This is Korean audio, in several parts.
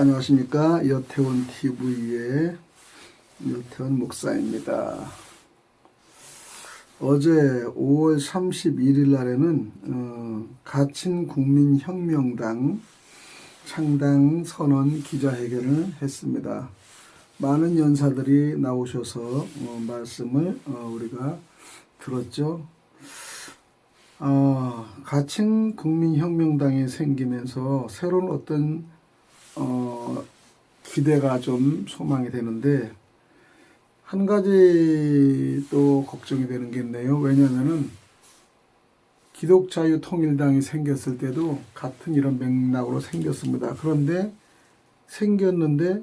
안녕하십니까 여태원 TV의 여태원 목사입니다. 어제 5월 31일 날에는 어, 가친 국민혁명당 창당 선언 기자회견을 했습니다. 많은 연사들이 나오셔서 어, 말씀을 어, 우리가 들었죠. 어, 가칭 국민혁명당이 생기면서 새로운 어떤 어, 기대가 좀 소망이 되는데 한 가지 또 걱정이 되는 게 있네요. 왜냐하면은 기독자유통일당이 생겼을 때도 같은 이런 맥락으로 생겼습니다. 그런데 생겼는데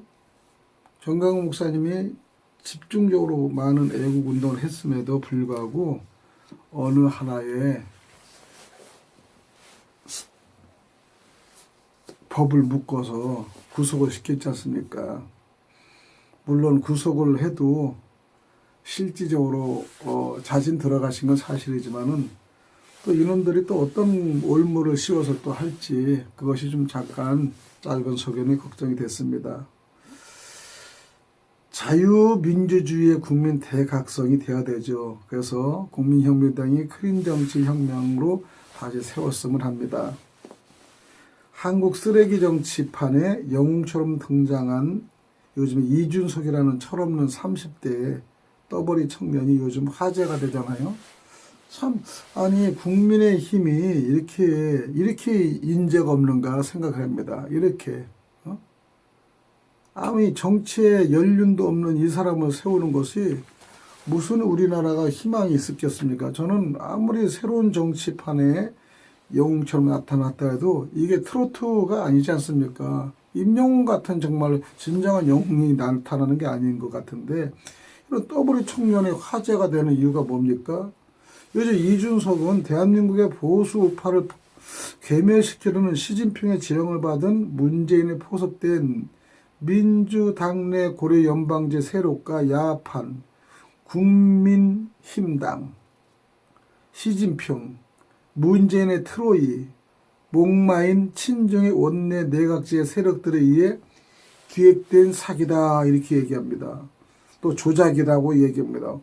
정강훈 목사님이 집중적으로 많은 애국 운동을 했음에도 불구하고 어느 하나의 법을 묶어서 구속을 시켰지 않습니까? 물론 구속을 해도 실질적으로 어, 자진 들어가신 건 사실이지만은 또 이놈들이 또 어떤 올무를 씌워서 또 할지 그것이 좀 잠깐 짧은 소견이 걱정이 됐습니다. 자유민주주의의 국민 대각성이 돼야 되죠. 그래서 국민혁명당이 크린 정치 혁명으로 다시 세웠음을 합니다. 한국 쓰레기 정치판에 영웅처럼 등장한 요즘 이준석이라는 철없는 30대 떠버리 청년이 요즘 화제가 되잖아요. 참 아니 국민의 힘이 이렇게 이렇게 인재가 없는가 생각을 합니다. 이렇게 어? 아무 정치에 연륜도 없는 이 사람을 세우는 것이 무슨 우리나라가 희망이 있었겠습니까? 저는 아무리 새로운 정치판에 영웅처럼 나타났다 해도 이게 트로트가 아니지 않습니까? 임영웅 같은 정말 진정한 영웅이 나타나는 게 아닌 것 같은데 이런 더블이 청년의 화제가 되는 이유가 뭡니까? 요즘 이준석은 대한민국의 보수 우파를 괴멸시키려는 시진핑의 지령을 받은 문재인의 포섭된 민주당 내 고려 연방제 세력과 야판, 국민힘당, 시진핑, 문재인의 트로이, 목마인 친정의 원내 내각제 세력들에 의해 기획된 사기다 이렇게 얘기합니다. 또 조작이라고 얘기합니다.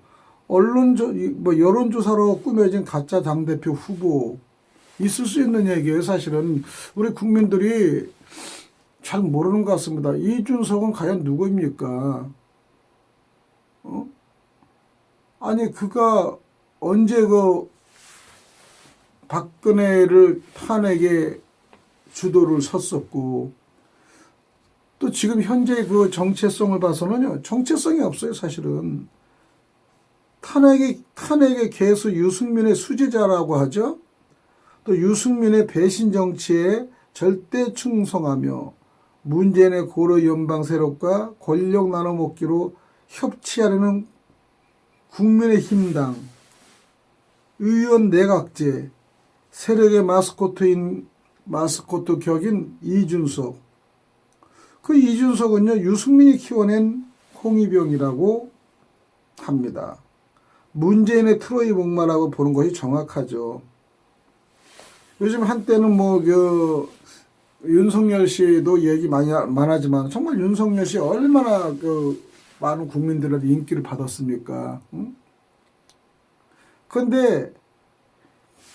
언론 조, 뭐 여론 조사로 꾸며진 가짜 당 대표 후보 있을 수 있는 얘기예요. 사실은 우리 국민들이 잘 모르는 것 같습니다. 이준석은 과연 누구입니까? 어? 아니 그가 언제 그 박근혜를 탄핵에 주도를 섰었고 또 지금 현재 그 정체성을 봐서는요 정체성이 없어요 사실은. 탄핵의 탄핵의 개수 유승민의 수제자라고 하죠. 또 유승민의 배신 정치에 절대 충성하며 문재인의 고려 연방 세력과 권력 나눠먹기로 협치하려는 국민의 힘당 의원 내각제 세력의 마스코트인 마스코트 격인 이준석. 그 이준석은요 유승민이 키워낸 홍위병이라고 합니다. 문재인의 트로이 목마라고 보는 것이 정확하죠. 요즘 한때는 뭐 그 윤석열 씨도 얘기 많이 많하지만 정말 윤석열 씨 얼마나 그 많은 국민들한테 인기를 받았습니까? 응? 근데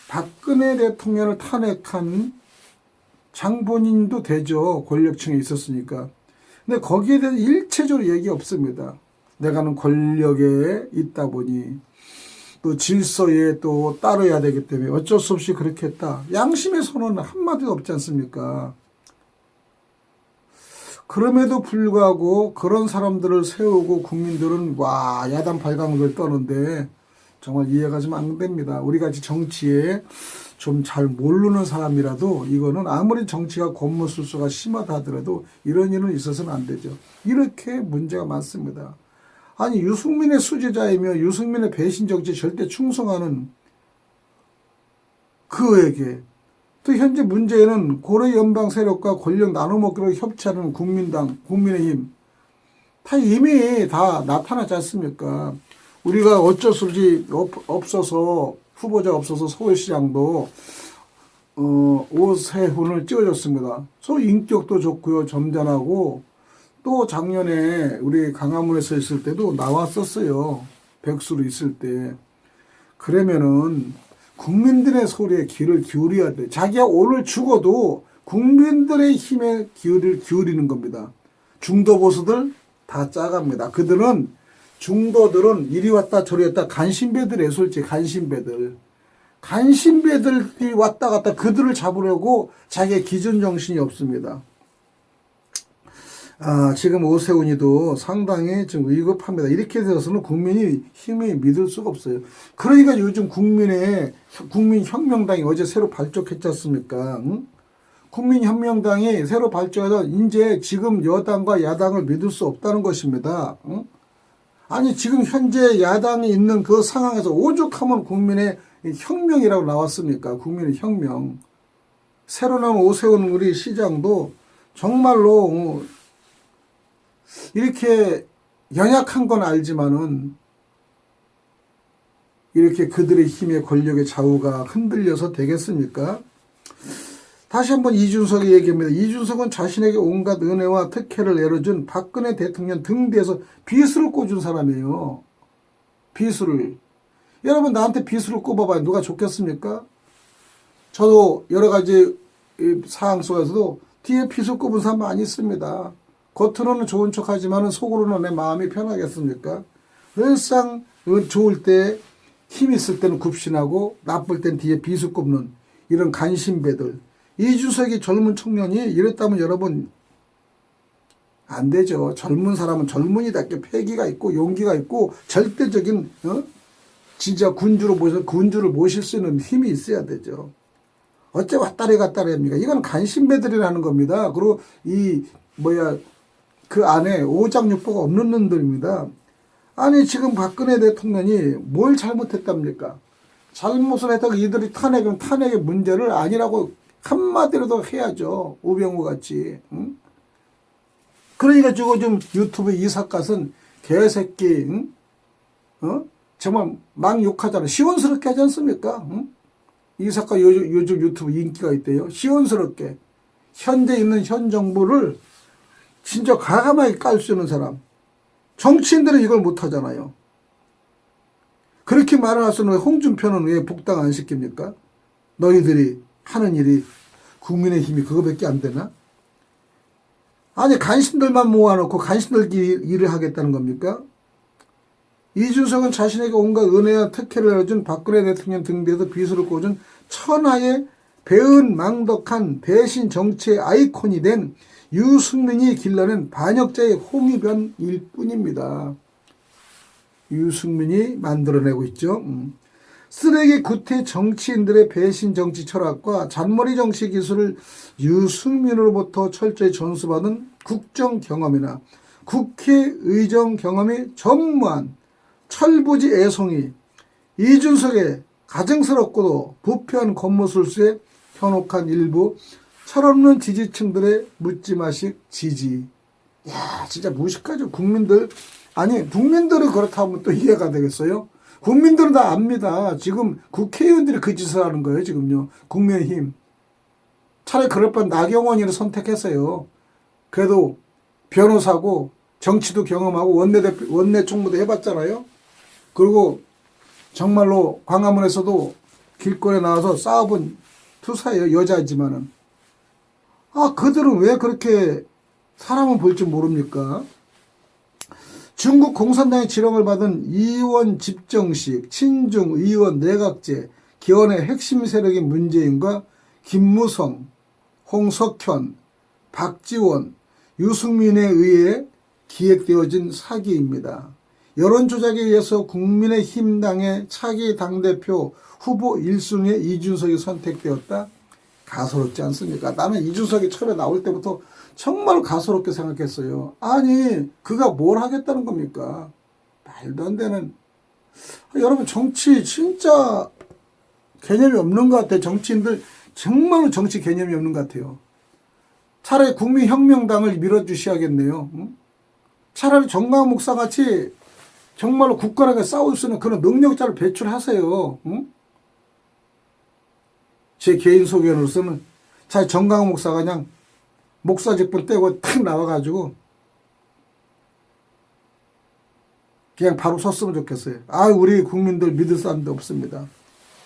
박근혜 대통령을 탄핵한 장본인도 되죠. 권력층에 있었으니까. 근데 거기에 대해서 일체적으로 얘기 없습니다. 내가는 권력에 있다 보니 또 질서에 또 따라야 되기 때문에 어쩔 수 없이 그렇게 했다. 양심의 선언은 한마디도 없지 않습니까? 그럼에도 불구하고 그런 사람들을 세우고 국민들은 와 야단 발광을 떠는데 정말 이해가 좀 안 됩니다. 우리 같이 정치에 좀 잘 모르는 사람이라도 이거는 아무리 정치가 권모술수가 심하다 하더라도 이런 일은 있어서는 안 되죠. 이렇게 문제가 많습니다. 아니 유승민의 수제자이며 유승민의 배신 정치 절대 충성하는 그에게 또 현재 문제는 고려 연방 세력과 권력 나눠먹기로 협치하는 국민당, 국민의힘 다 이미 다 나타나지 않습니까? 우리가 어쩔 수 없이 없- 없어서 후보자 없어서 서울시장도 어, 오세훈을 찍어줬습니다. 소 인격도 좋고요, 점잖하고 또 작년에 우리 강화문에서 있을 때도 나왔었어요. 백수로 있을 때. 그러면은 국민들의 소리에 귀를 기울여야 돼. 자기가 오늘 죽어도 국민들의 힘에 기울을 기울이는 겁니다. 중도 보수들 다 짜갑니다. 그들은 중도들은 이리 왔다 저리 왔다 간신배들이에요, 솔직히 간신배들. 간신배들이 왔다 갔다 그들을 잡으려고 자기의 기준 정신이 없습니다. 아, 지금 오세훈이도 상당히 좀 위급합니다. 이렇게 되어서는 국민이 힘이 믿을 수가 없어요. 그러니까 요즘 국민의, 국민혁명당이 어제 새로 발족했지 않습니까? 응? 국민혁명당이 새로 발족해서 이제 지금 여당과 야당을 믿을 수 없다는 것입니다. 응? 아니, 지금 현재 야당이 있는 그 상황에서 오죽하면 국민의 혁명이라고 나왔습니까? 국민의 혁명. 새로 나온 오세훈 우리 시장도 정말로 어, 이렇게 연약한 건 알지만은 이렇게 그들의 힘의 권력의 좌우가 흔들려서 되겠습니까? 다시 한번 이준석이 얘기합니다. 이준석은 자신에게 온갖 은혜와 특혜를 내려준 박근혜 대통령 등대에서 비수를 꽂은 사람이에요. 비수를. 여러분 나한테 비수를 꼽아봐요. 누가 좋겠습니까? 저도 여러 가지 이 사항 속에서도 뒤에 비수 꼽은 사람 많이 있습니다. 겉으로는 좋은 척 하지만 속으로는 내 마음이 편하겠습니까? 늘상 좋을 때 힘 있을 때는 굽신하고 나쁠 땐 뒤에 비수 꼽는 이런 간신배들. 이준석이 젊은 청년이 이랬다면 여러분 안 되죠. 젊은 사람은 젊은이답게 패기가 있고 용기가 있고 절대적인 어? 진짜 군주로 모셔 군주를 모실 수 있는 힘이 있어야 되죠. 어째 왔다리 갔다리 합니까? 이건 간신배들이라는 겁니다. 그리고 이 뭐야 그 안에 오장육부가 없는 놈들입니다. 아니 지금 박근혜 대통령이 뭘 잘못했답니까? 잘못을 했다고 이들이 탄핵은 탄핵의 문제를 아니라고 한마디로도 해야죠. 우병우 같이. 응? 그러니까 저거 좀 유튜브 이삿갓은 개새끼, 응? 어? 정말 막 욕하잖아. 시원스럽게 하지 않습니까? 응? 이삿갓 요즘, 요즘 유튜브 인기가 있대요. 시원스럽게. 현재 있는 현 정부를 진짜 과감하게 깔 수 있는 사람. 정치인들은 이걸 못 하잖아요. 그렇게 말을 할 수는 왜 홍준표는 왜 복당 안 시킵니까? 너희들이 하는 일이 국민의 힘이 그거밖에 안 되나? 아니 간신들만 모아놓고 간신들끼리 일을 하겠다는 겁니까? 이준석은 자신에게 온갖 은혜와 특혜를 내준 박근혜 대통령 등대에서 비수를 꽂은 천하의 배은 망덕한 대신 정치의 아이콘이 된 유승민이 길러낸 반역자의 홍위변일 뿐입니다. 유승민이 만들어내고 있죠. 음. 쓰레기 구태 정치인들의 배신 정치 철학과 잔머리 정치 기술을 유승민으로부터 철저히 전수받은 국정 경험이나 국회의정 경험이 전무한 철부지 애송이 이준석의 가증스럽고도 부패한 겉모술수에 현혹한 일부 철없는 지지층들의 묻지마식 지지. 야, 진짜 무식하죠. 국민들. 아니, 국민들은 그렇다면 또 이해가 되겠어요? 국민들은 다 압니다. 지금 국회의원들이 그 짓을 하는 거예요, 지금요. 국민의힘. 차라리 그럴 뻔 나경원이를 선택했어요. 그래도 변호사고 정치도 경험하고 원내대표, 원내 총무도 해봤잖아요. 그리고 정말로 광화문에서도 길거리에 나와서 싸워본 투사예요. 여자지만은. 아, 그들은 왜 그렇게 사람은 볼 줄 모릅니까? 중국 공산당의 지령을 받은 이원 집정식, 친중, 의원 내각제, 기원의 핵심 세력인 문재인과 김무성, 홍석현, 박지원, 유승민에 의해 기획되어진 사기입니다. 여론조작에 의해서 국민의힘 당의 차기 당대표 후보 1순위에 이준석이 선택되었다. 가소롭지 않습니까? 나는 이준석이 처음에 나올 때부터 정말 가소롭게 생각했어요. 아니, 그가 뭘 하겠다는 겁니까? 말도 안 되는. 여러분, 정치 진짜 개념이 없는 것 같아요. 정치인들 정말로 정치 개념이 없는 것 같아요. 차라리 국민혁명당을 밀어주셔야겠네요. 응? 차라리 정강 목사 같이 정말로 국가랑에 싸울 수 있는 그런 능력자를 배출하세요. 응? 제 개인 소견으로서는 자 정강 목사가 그냥 목사 직분 떼고 탁 나와가지고 그냥 바로 섰으면 좋겠어요. 아 우리 국민들 믿을 사람도 없습니다.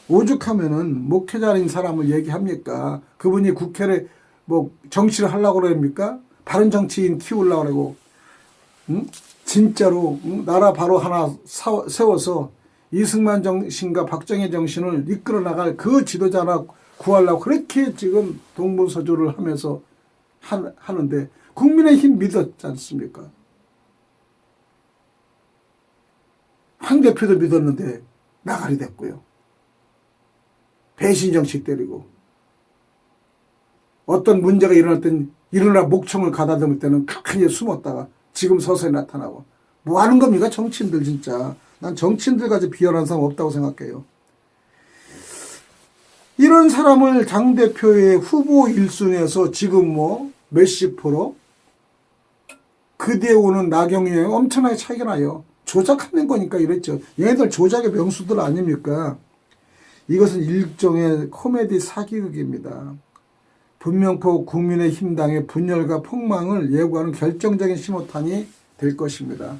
오죽하면은 목회자인 사람을 얘기합니까? 그분이 국회를 뭐 정치를 하려고 그럽니까? 바른 정치인 키우려고 그러고 응? 진짜로 응? 나라 바로 하나 사- 세워서 이승만 정신과 박정희 정신을 이끌어 나갈 그 지도자나 구하려고 그렇게 지금 동분서주를 하면서 하, 하는데 국민의힘 믿었지 않습니까? 황 대표도 믿었는데 나가리 됐고요. 배신 정책 때리고 어떤 문제가 일어날 땐 일어나 목청을 가다듬을 때는 가만히 숨었다가 지금 서서히 나타나고 뭐 하는 겁니까 정치인들 진짜 난 정치인들 까지 비열한 사람 없다고 생각해요. 이런 사람을 당대표의 후보 1순위에서 지금 뭐 몇십 프로 그 뒤에 오는 나경원이 엄청나게 차이가 나요. 조작하는 거니까 이랬죠. 얘네들 조작의 명수들 아닙니까? 이것은 일종의 코미디 사기극입니다. 분명코 국민의힘 당의 분열과 폭망을 예고하는 결정적인 신호탄이 될 것입니다.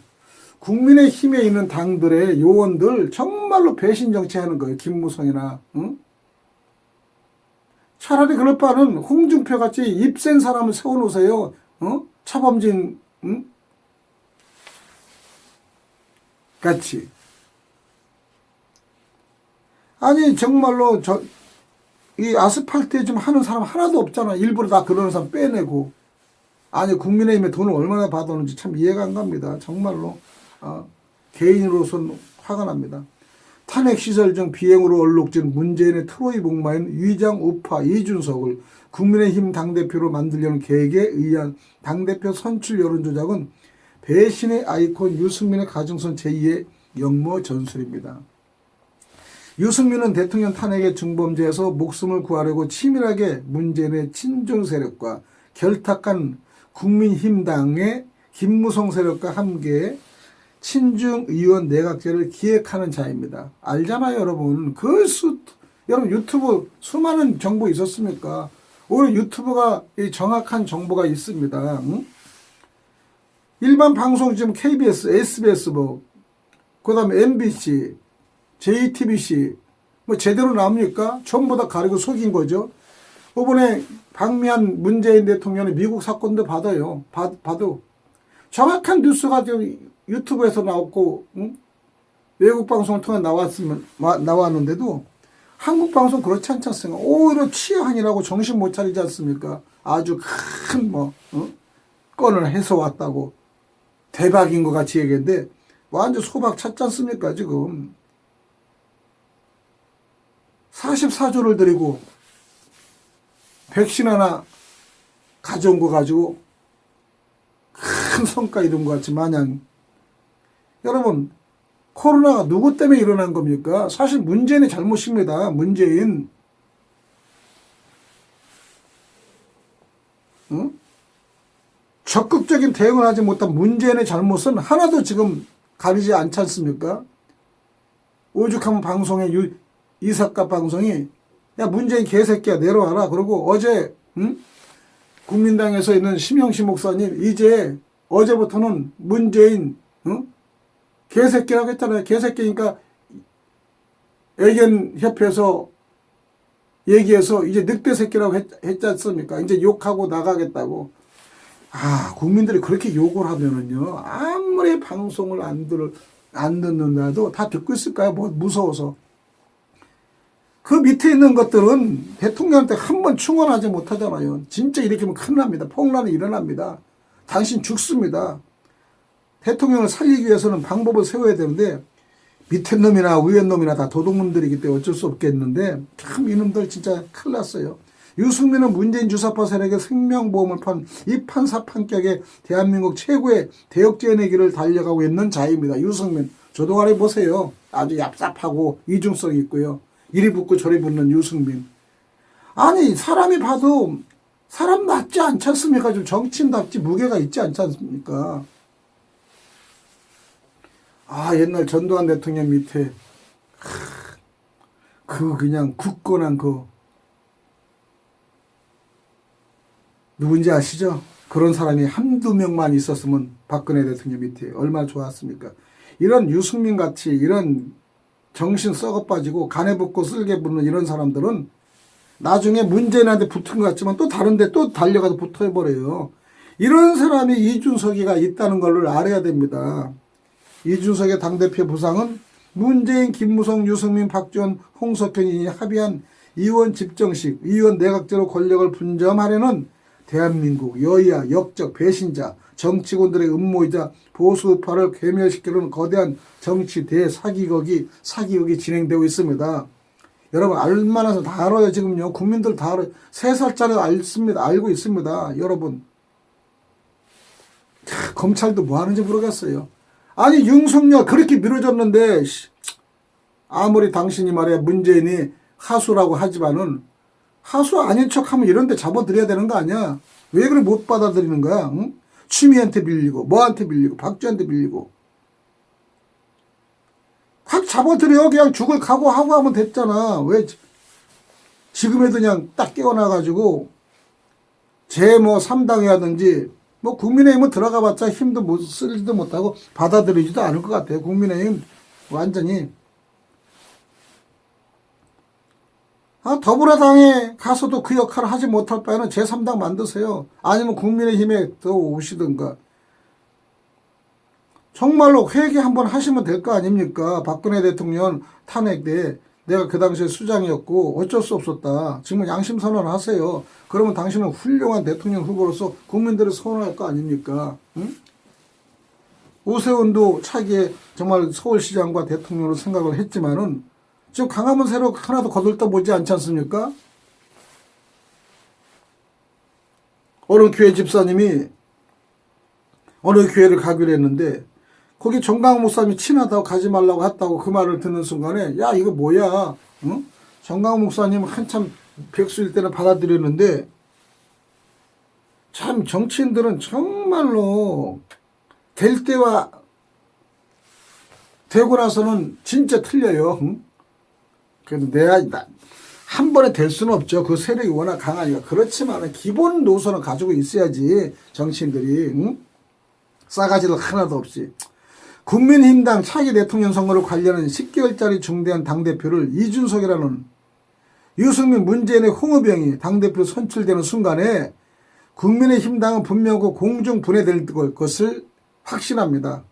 국민의힘에 있는 당들의 요원들 정말로 배신 정치하는 거예요. 김무성이나 응? 차라리 그럴 바는 홍준표 같이 입센 사람을 세워놓으세요. 어? 차범진 응? 같이. 아니 정말로 저 이 아스팔트에 좀 하는 사람 하나도 없잖아. 일부러 다 그러는 사람 빼내고. 아니 국민의힘에 돈을 얼마나 받았는지 참 이해가 안 갑니다. 정말로 어, 개인으로서는 화가 납니다. 탄핵 시절 중 비행으로 얼룩진 문재인의 트로이 복마인 위장 우파 이준석을 국민의힘 당대표로 만들려는 계획에 의한 당대표 선출 여론조작은 배신의 아이콘 유승민의 가중선 제2의 영모 전술입니다. 유승민은 대통령 탄핵의 중범죄에서 목숨을 구하려고 치밀하게 문재인의 친중 세력과 결탁한 국민힘당의 김무성 세력과 함께 친중 의원 내각제를 기획하는 자입니다. 알잖아요, 여러분. 그 수, 여러분 유튜브 수많은 정보 있었습니까? 오히려 유튜브가 이 정확한 정보가 있습니다. 응? 일반 방송 지금 KBS, SBS 뭐, 그 다음에 MBC, JTBC, 뭐 제대로 나옵니까? 전부 다 가리고 속인 거죠. 이번에 박미한 문재인 대통령의 미국 사건도 받아요. 받, 봐도. 정확한 뉴스가 지금 유튜브에서 나왔고, 응? 외국 방송을 통해 나왔으면, 와- 나왔는데도 한국 방송 그렇지 않지 않습니까? 오히려 취한이라고 정신 못 차리지 않습니까? 아주 큰 뭐, 어? 건을 해서 왔다고. 대박인 것 같이 얘기했는데, 완전 소박 찾지 않습니까, 지금. 44조를 들이고, 백신 하나 가져온 거 가지고, 큰 성과 이룬 것 같이 마냥. 여러분, 코로나가 누구 때문에 일어난 겁니까? 사실 문재인의 잘못입니다. 문재인. 응? 적극적인 대응을 하지 못한 문재인의 잘못은 하나도 지금 가리지 않지 않습니까? 오죽하면 방송에 유, 이삭가 방송이 야 문재인 개새끼야 내려와라 그러고 어제 응? 국민당에서 있는 심영시 목사님 이제 어제부터는 문재인 응? 개새끼라고 했잖아요. 개새끼니까 애견협회에서 얘기해서 이제 늑대 새끼라고 했, 했지 않습니까? 이제 욕하고 나가겠다고. 아, 국민들이 그렇게 욕을 하면은요, 아무리 방송을 안 들, 안 듣는다도 다 듣고 있을까요? 뭐, 무서워서. 그 밑에 있는 것들은 대통령한테 한 번 충원하지 못하잖아요. 진짜 이렇게 하면 큰일 납니다. 폭란이 일어납니다. 당신 죽습니다. 대통령을 살리기 위해서는 방법을 세워야 되는데 밑에 놈이나 위에 놈이나 다 도둑놈들이기 때문에 어쩔 수 없겠는데 참 이놈들 진짜 큰일 났어요. 유승민은 문재인 주사파 세력의 생명보험을 판 이 판사판격의 대한민국 최고의 대역죄의 길을 달려가고 있는 자입니다. 유승민. 조동아리 보세요. 아주 얍삽하고 이중성이 있고요. 이리 붙고 저리 붙는 유승민. 아니 사람이 봐도 사람 맞지 않지 않습니까? 좀 정치인답지 무게가 있지 않지 않습니까? 아, 옛날 전두환 대통령 밑에, 그 그냥 굳건한 그, 누군지 아시죠? 그런 사람이 한두 명만 있었으면 박근혜 대통령 밑에 얼마나 좋았습니까? 이런 유승민 같이 이런 정신 썩어 빠지고 간에 붙고 쓸개 붙는 이런 사람들은 나중에 문재인한테 붙은 것 같지만 또 다른데 또 달려가서 붙어버려요. 이런 사람이 이준석이가 있다는 걸 알아야 됩니다. 이준석의 당대표 부상은 문재인, 김무성, 유승민, 박지원, 홍석현이 합의한 의원 집정식, 의원 내각제로 권력을 분점하려는 대한민국 여야, 역적, 배신자, 정치군들의 음모이자 보수파를 괴멸시키려는 거대한 정치 대사기극이 사기극이 진행되고 있습니다. 여러분 알만해서 다 알아요 지금요. 국민들 다 알아요. 세 살짜리 알습니다. 알고 있습니다 여러분. 캬, 검찰도 뭐 하는지 모르겠어요. 아니 윤석열 그렇게 씨, 아무리 당신이 말이야 문재인이 하수라고 하지만은 하수 아닌 척하면 이런 데 잡아들여야 되는 거 아니야? 왜 그래 못 받아들이는 거야 응? 취미한테 빌리고 뭐한테 빌리고 박쥐한테 빌리고 확 잡아들여 그냥 죽을 각오하고 하면 됐잖아 왜 지- 지금에도 그냥 딱 깨어나가지고 제뭐 3당이라든지 뭐 국민의힘은 들어가 봤자 힘도 못 쓰지도 못하고 받아들이지도 않을 것 같아요 국민의힘 완전히 아, 더불어당에 가서도 그 역할을 하지 못할 바에는 제3당 만드세요. 아니면 국민의힘에 더 오시든가. 정말로 회개 한번 하시면 될 거 아닙니까? 박근혜 대통령 탄핵 때 내가 그 당시에 수장이었고 어쩔 수 없었다. 지금 양심 선언을 하세요. 그러면 당신은 훌륭한 대통령 후보로서 국민들을 선호할 거 아닙니까? 응? 오세훈도 차기에 정말 서울시장과 대통령으로 생각을 했지만은 지금 강화문 새로 하나도 거들떠 보지 않지 않습니까? 어느 교회 집사님이 어느 교회를 가기로 했는데 거기 정강 목사님이 친하다고 가지 말라고 했다고 그 말을 듣는 순간에 야 이거 뭐야 응? 정강 목사님 한참 백수일 때는 받아들였는데 참 정치인들은 정말로 될 때와 되고 나서는 진짜 틀려요. 응? 그래도 내가 나- 한 번에 될 수는 없죠. 그 세력이 워낙 강하니까. 그렇지만 기본 노선을 가지고 있어야지 정치인들이 응? 싸가지를 하나도 없이. 국민힘당 차기 대통령 선거를 관련한 10개월짜리 중대한 당대표를 이준석이라는 유승민 문재인의 홍의병이 당대표 선출되는 순간에 국민의힘당은 분명 그 공중 분해될 것을 확신합니다.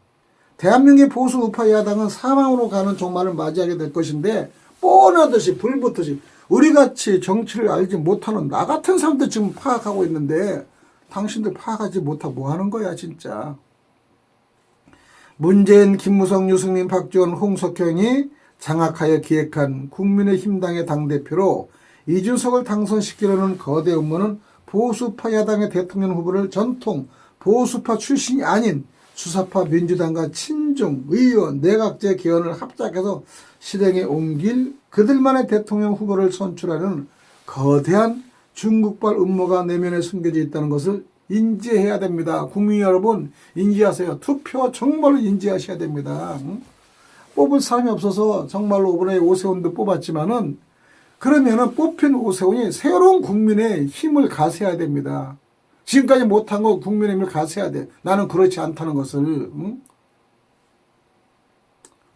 대한민국의 보수 우파 야당은 사망으로 가는 종말을 맞이하게 될 것인데 뻔하듯이 불붙듯이 우리같이 정치를 알지 못하는 나 같은 사람들 지금 파악하고 있는데 당신들 파악하지 못하고 뭐 하는 거야 진짜. 문재인, 김무성, 유승민, 박지원, 홍석현이 장악하여 기획한 국민의힘당의 당대표로 이준석을 당선시키려는 거대 음모는 보수파 야당의 대통령 후보를 전통 보수파 출신이 아닌 주사파 민주당과 친중, 의원, 내각제 개헌을 합작해서 실행에 옮길 그들만의 대통령 후보를 선출하는 거대한 중국발 음모가 내면에 숨겨져 있다는 것을 인지해야 됩니다. 국민 여러분 인지하세요. 투표 정말로 인지하셔야 됩니다. 응? 뽑을 사람이 없어서 정말로 이번에 오세훈도 뽑았지만은 그러면은 뽑힌 오세훈이 새로운 국민의 힘을 가세야 됩니다. 지금까지 못한 거 국민의 힘을 가세야 돼. 나는 그렇지 않다는 것을. 응?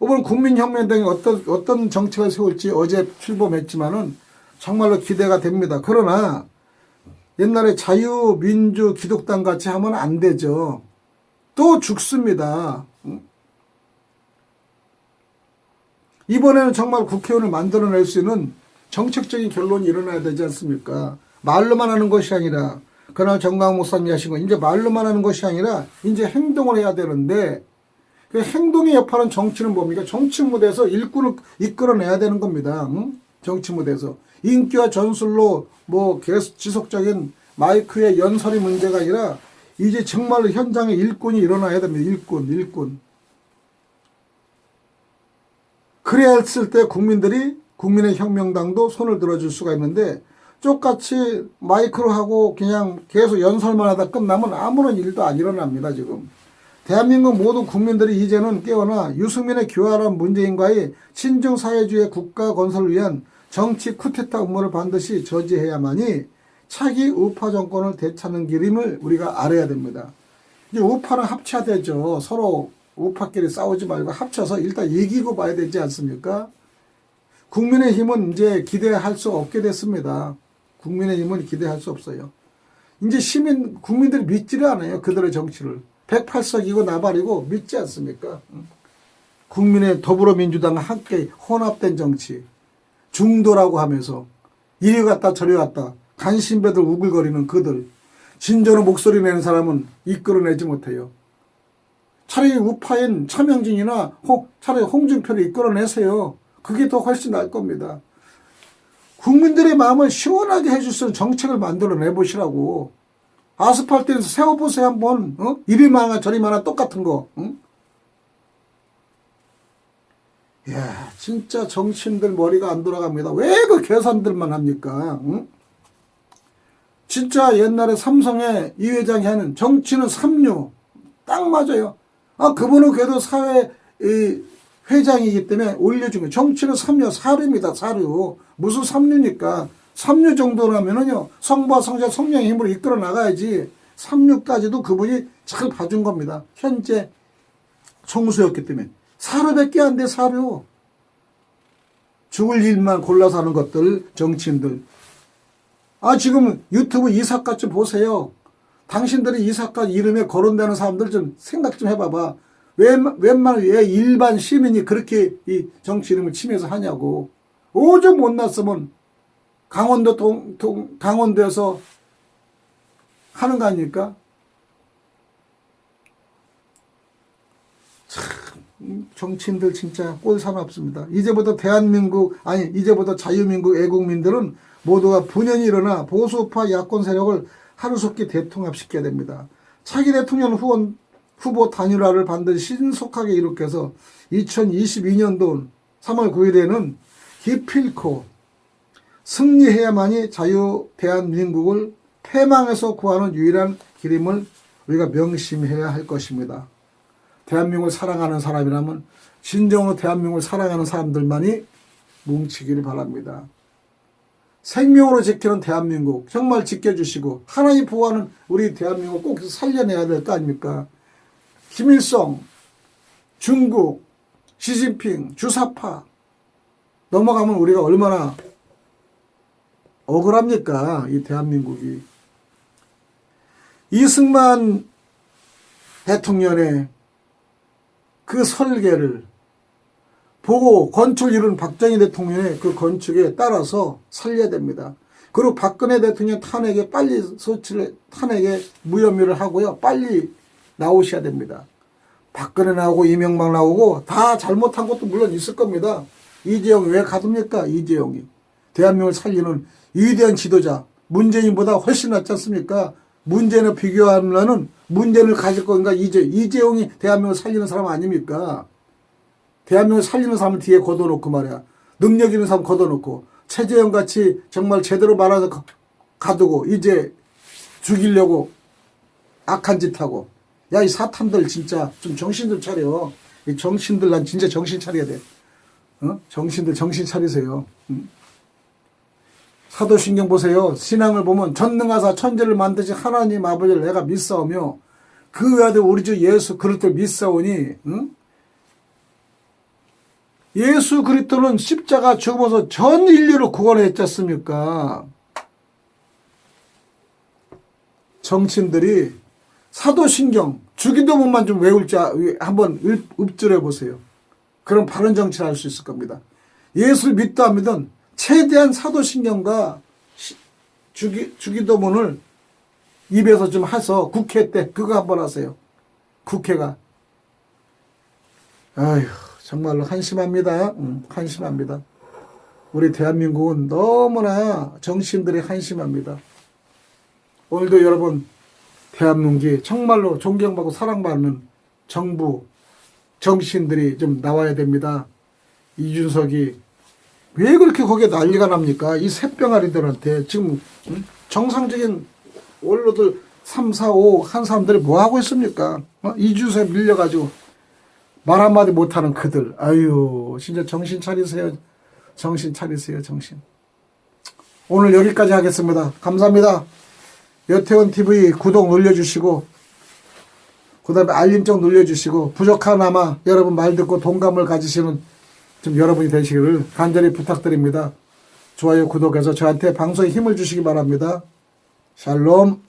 이번 국민혁명당이 어떤 어떤 정책을 세울지 어제 출범했지만은 정말로 기대가 됩니다. 그러나 옛날에 자유 민주 기독당 같이 하면 안 되죠. 또 죽습니다. 응? 이번에는 정말 국회의원을 만들어낼 수 있는 정책적인 결론이 일어나야 되지 않습니까? 말로만 하는 것이 아니라 그날 정강 목사님이 하신 거 이제 말로만 하는 것이 아니라 이제 행동을 해야 되는데 그 행동의 여파는 정치는 뭡니까? 정치 무대에서 일꾼을 이끌어내야 되는 겁니다. 응? 정치 무대에서 인기와 전술로 뭐 계속 지속적인 마이크의 연설이 문제가 아니라 이제 정말로 현장에 일꾼이 일어나야 됩니다. 일꾼, 일꾼. 그래야 했을 때 국민들이 국민의 혁명당도 손을 들어줄 수가 있는데 똑같이 마이크로 하고 그냥 계속 연설만 하다 끝나면 아무런 일도 안 일어납니다 지금 대한민국 모든 국민들이 이제는 깨어나 유승민의 교활한 문재인과의 친중 사회주의 국가 건설을 위한 정치 쿠데타 음모를 반드시 저지해야만이 차기 우파 정권을 되찾는 길임을 우리가 알아야 됩니다. 이제 우파는 합쳐야 되죠. 서로 우파끼리 싸우지 말고 합쳐서 일단 이기고 봐야 되지 않습니까? 국민의힘은 이제 기대할 수 없게 됐습니다. 국민의힘은 기대할 수 없어요. 이제 시민, 국민들이 믿지를 않아요. 그들의 정치를. 108석이고 나발이고 믿지 않습니까? 국민의 더불어민주당과 함께 혼합된 정치. 중도라고 하면서 이리 갔다 저리 갔다 간신배들 우글거리는 그들. 진정으로 목소리 내는 사람은 이끌어내지 못해요. 차라리 우파인 차명진이나 홍, 차라리 홍준표를 이끌어내세요. 그게 더 훨씬 나을 겁니다. 국민들의 마음을 시원하게 해줄 수 있는 정책을 만들어 내 보시라고. 아스팔트에서 세워보세요, 한번. 어? 이리 많아, 저리 많아, 똑같은 거. 응? 야, 진짜 정치인들 머리가 안 돌아갑니다. 왜 그 계산들만 합니까? 응? 진짜 옛날에 삼성의 이 회장이 하는 정치는 삼류. 딱 맞아요. 아, 그분은 그래도 사회, 이, 회장이기 때문에 거예요. 정치는 삼류, 사류입니다, 사류. 무슨 삼류니까. 삼류 정도라면은요, 성부와 성자 성령의 힘으로 이끌어 나가야지. 삼류까지도 그분이 잘 봐준 겁니다. 현재 총수였기 때문에. 사료밖에 안 돼, 사료. 죽을 일만 골라서 하는 것들, 정치인들. 아, 지금 유튜브 이삭가 좀 보세요. 당신들이 이삭가 이름에 거론되는 사람들 좀 생각 좀 해봐봐. 웬, 웬만, 왜 일반 시민이 그렇게 이 정치 이름을 치면서 하냐고. 오죽 못났으면 강원도 동, 동, 강원도에서 하는 거 아닙니까? 참, 정치인들 진짜 꼴사납습니다. 이제부터 대한민국, 아니, 이제부터 자유민국 애국민들은 모두가 분연히 일어나 보수파 야권 세력을 하루속히 대통합시켜야 됩니다. 차기 대통령 후원, 후보 단일화를 반드시 신속하게 이룩해서 2022년도 3월 9일에는 기필코 승리해야만이 자유 대한민국을 패망에서 구하는 유일한 길임을 우리가 명심해야 할 것입니다. 대한민국을 사랑하는 사람이라면 진정으로 대한민국을 사랑하는 사람들만이 뭉치기를 바랍니다. 생명으로 지키는 대한민국 정말 지켜주시고 하나님 보호하는 우리 대한민국 꼭 살려내야 될 거 아닙니까? 김일성, 중국, 시진핑, 주사파 넘어가면 우리가 얼마나 억울합니까? 이 대한민국이. 이승만 대통령의 그 설계를 보고 건축 이룬 박정희 대통령의 그 건축에 따라서 살려야 됩니다. 그리고 박근혜 대통령 탄핵에 빨리 소치를, 탄핵에 무혐의를 하고요. 빨리 나오셔야 됩니다. 박근혜 나오고 이명박 나오고 다 잘못한 것도 물론 있을 겁니다. 이재용 왜 가둡니까? 이재용이. 대한민국을 살리는 위대한 지도자. 문재인보다 훨씬 낫지 않습니까? 문재인을 비교하면은 문재인을 가질 건가? 이재, 이재용이 대한민국을 살리는 사람 아닙니까? 대한민국을 살리는 사람을 뒤에 걷어놓고 말이야. 능력 있는 사람 걷어놓고 최재형 같이 정말 제대로 말아서 가- 가두고 이제 죽이려고 악한 짓 하고 야 이 사탄들 진짜 좀 정신들 차려 이 정신들 난 진짜 정신 차려야 돼 어? 정신들 정신 차리세요 응? 사도신경 보세요 신앙을 보면 전능하사 천재를 만드신 하나님 아버지를 내가 믿사오며 그 외아들 우리 주 예수 그리스도를 믿사오니 응? 예수 그리스도는 십자가 죽으면서 전 인류를 구원했지 않습니까? 정치인들이 사도신경 주기도문만 좀 외울지 아- 한번 읊- 읊조려 보세요. 그럼 바른 정치를 할 수 있을 겁니다. 예수를 믿다 믿은 최대한 사도신경과 시- 주기, 주기도문을 입에서 좀 해서 국회 때 그거 한번 하세요. 국회가. 아휴, 정말로 한심합니다. 응, 한심합니다. 우리 대한민국은 너무나 정치인들이 한심합니다. 오늘도 여러분, 대한민국이 정말로 존경받고 사랑받는 정부, 정치인들이 좀 나와야 됩니다. 이준석이 왜 그렇게 거기에 난리가 납니까? 이 새병아리들한테 지금 응? 정상적인 원로들 3, 4, 5 한 사람들이 뭐 하고 있습니까? 어? 이준석에 밀려가지고 말 한마디 못하는 그들. 아유, 진짜 정신 차리세요. 정신 차리세요, 정신. 오늘 여기까지 하겠습니다. 감사합니다. 여태원 TV 구독 눌러주시고 그 다음에 알림정 눌러주시고 부족하나마 여러분 말 듣고 동감을 가지시는 좀 여러분이 되시기를 간절히 부탁드립니다. 좋아요 구독해서 저한테 방송에 힘을 주시기 바랍니다. 샬롬